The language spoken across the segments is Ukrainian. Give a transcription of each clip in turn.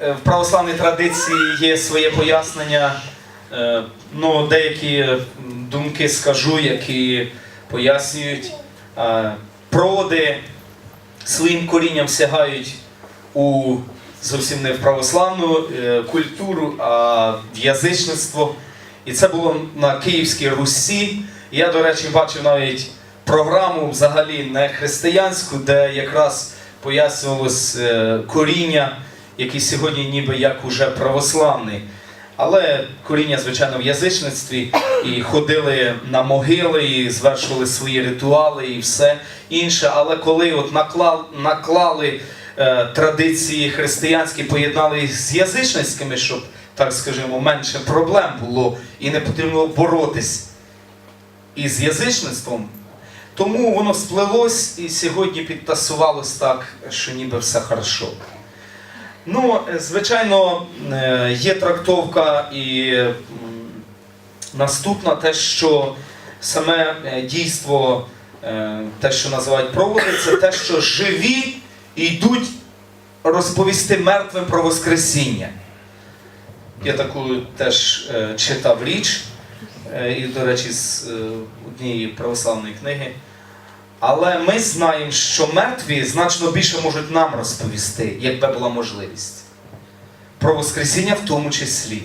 е, в православній традиції є своє пояснення. Е, Ну, деякі думки скажу, які пояснюють. Е, Проводи своїм корінням сягають у зовсім не в православну е, культуру, а в язичництво. І це було на Київській Русі. Я, до речі, бачив навіть програму взагалі не християнську, де якраз пояснювалось е, коріння, яке сьогодні ніби як уже православний. Але коріння, звичайно, в язичництві, і ходили на могили, і звершували свої ритуали і все інше. Але коли от наклали, наклали е, традиції християнські, поєднали їх з язичницькими, щоб, так скажімо, менше проблем було і не потрібно боротись із язичництвом, тому воно сплелось і сьогодні підтасувалось так, що ніби все хорошо. Ну, звичайно, е, є трактовка і наступна те, що саме е, дійство, е, те, що називають проводи, це те, що живі йдуть розповісти мертвим про Воскресіння. Я таку теж читав річ, і, до речі, з однієї православної книги. Але ми знаємо, що мертві значно більше можуть нам розповісти, якби була можливість. Про Воскресіння в тому числі.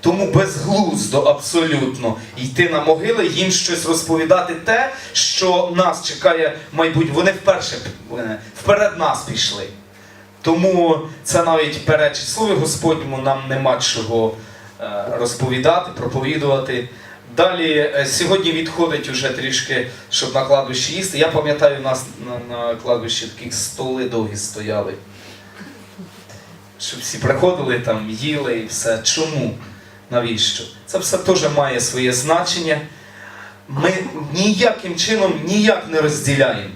Тому безглуздо абсолютно йти на могили, їм щось розповідати те, що нас чекає майбутнє. Вони вперше е, вперед нас пішли. Тому це навіть перечить Слові Господньому, нам нема чого е, розповідати, проповідувати. Далі е, сьогодні відходить уже трішки, щоб на кладбищі їсти. Я пам'ятаю, у нас на, на кладбищі такі столи довгі стояли. Щоб всі приходили там, їли і все. Чому? Навіщо? Це все теж має своє значення. Ми ніяким чином ніяк не розділяємо.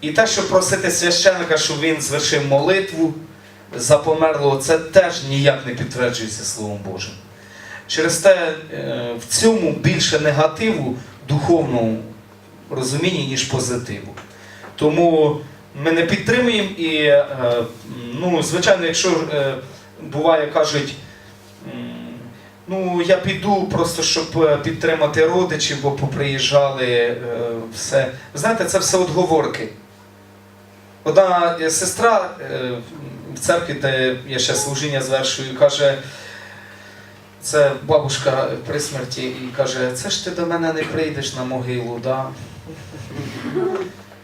І те, що просити священника, щоб він звершив молитву за померлого, це теж ніяк не підтверджується Словом Божим. Через те е, в цьому більше негативу духовному розумінні, ніж позитиву. Тому ми не підтримуємо і, е, ну, звичайно, якщо е, буває, кажуть, ну я піду просто, щоб підтримати родичів, бо поприїжджали все. Знаєте, це все отговорки. Одна сестра в церкві, де я ще служіння звершую, каже, це бабушка при смерті і каже, це ж ти до мене не прийдеш на могилу, да?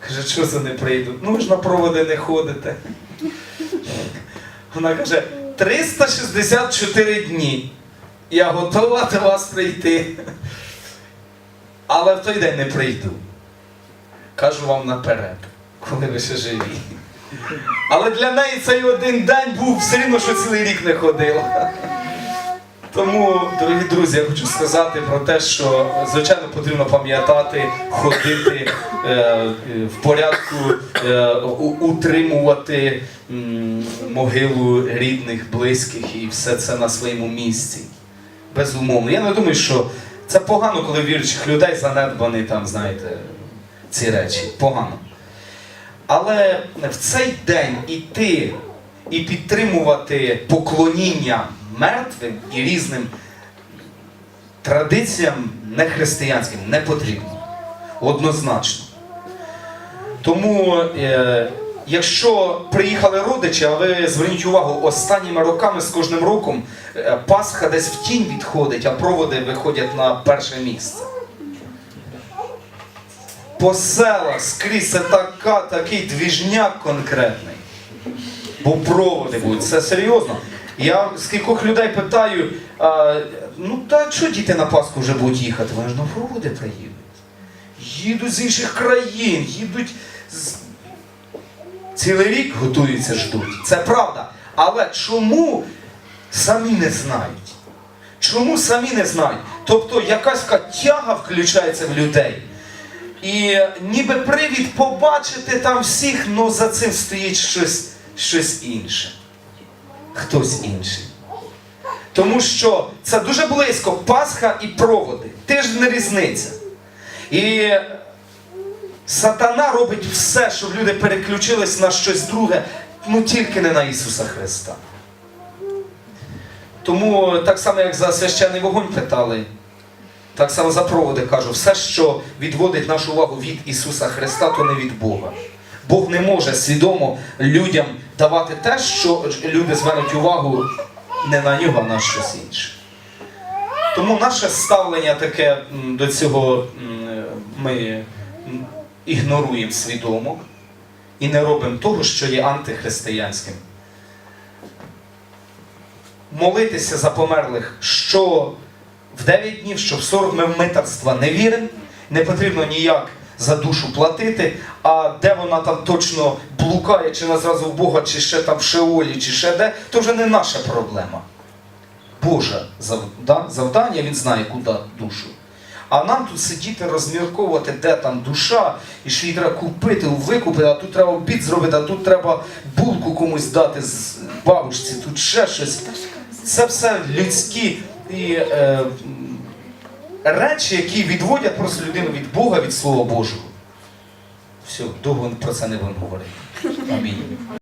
Каже, що це не прийду? Ну ви ж на проводи не ходите. Вона каже, 364 дні. Я готова до вас прийти. Але в той день не прийду. Кажу вам наперед, коли ви ще живі. Але для неї цей один день був все рівно, що цілий рік не ходила. Тому, дорогі друзі, я хочу сказати про те, що звичайно потрібно пам'ятати, ходити е, в порядку, е, утримувати м, могилу рідних, близьких і все це на своєму місці. Безумовно. Я не думаю, що це погано, коли віруючих людей занедбані там, знаєте, ці речі. Погано. Але в цей день іти і підтримувати поклоніння мертвим і різним традиціям нехристиянським не потрібно. Однозначно. Тому, е, якщо приїхали родичі, а ви зверніть увагу, останніми роками з кожним роком е, Пасха десь в тінь відходить, а проводи виходять на перше місце. По селах скрізь така, такий двіжняк конкретний. Бо проводи будуть, це серйозно. Я з кількох людей питаю, а, ну та що діти на Пасху вже будуть їхати? Вони ж на проводи приїдуть. Їдуть з інших країн, їдуть з... цілий рік готуються, ждуть. Це правда. Але чому самі не знають? Чому самі не знають? Тобто якась тяга включається в людей. І ніби привід побачити там всіх, але за цим стоїть щось, щось інше. Хтось інший. Тому що це дуже близько Пасха і проводи. Ти ж не різниця. І сатана робить все, щоб люди переключились на щось друге. ну тільки не на Ісуса Христа. Тому так само, як за священний вогонь питали, так само за проводи кажу, все, що відводить нашу увагу від Ісуса Христа, то не від Бога. Бог не може свідомо людям давати те, що люди звернуть увагу не на нього, а на щось інше. Тому наше ставлення таке до цього ми ігноруємо свідомо і не робимо того, що є антихристиянським. Молитися за померлих, що в 9 днів, що в 40 ми в митарства не віримо, не потрібно ніяк за душу платити, а де вона там точно блукає, чи вона зразу в Бога, чи ще там в Шеолі, чи ще де, то вже не наша проблема. Боже завда- завдання, він знає, куди душу. А нам тут сидіти, розмірковувати, де там душа, і що її треба купити, викупити, а тут треба обід зробити, а тут треба булку комусь дати з бабушці, тут ще щось. Це все людські і, е, речі, які відводять просто людину від Бога, від Слова Божого. Все, довго про це не будемо говорити. Амінь.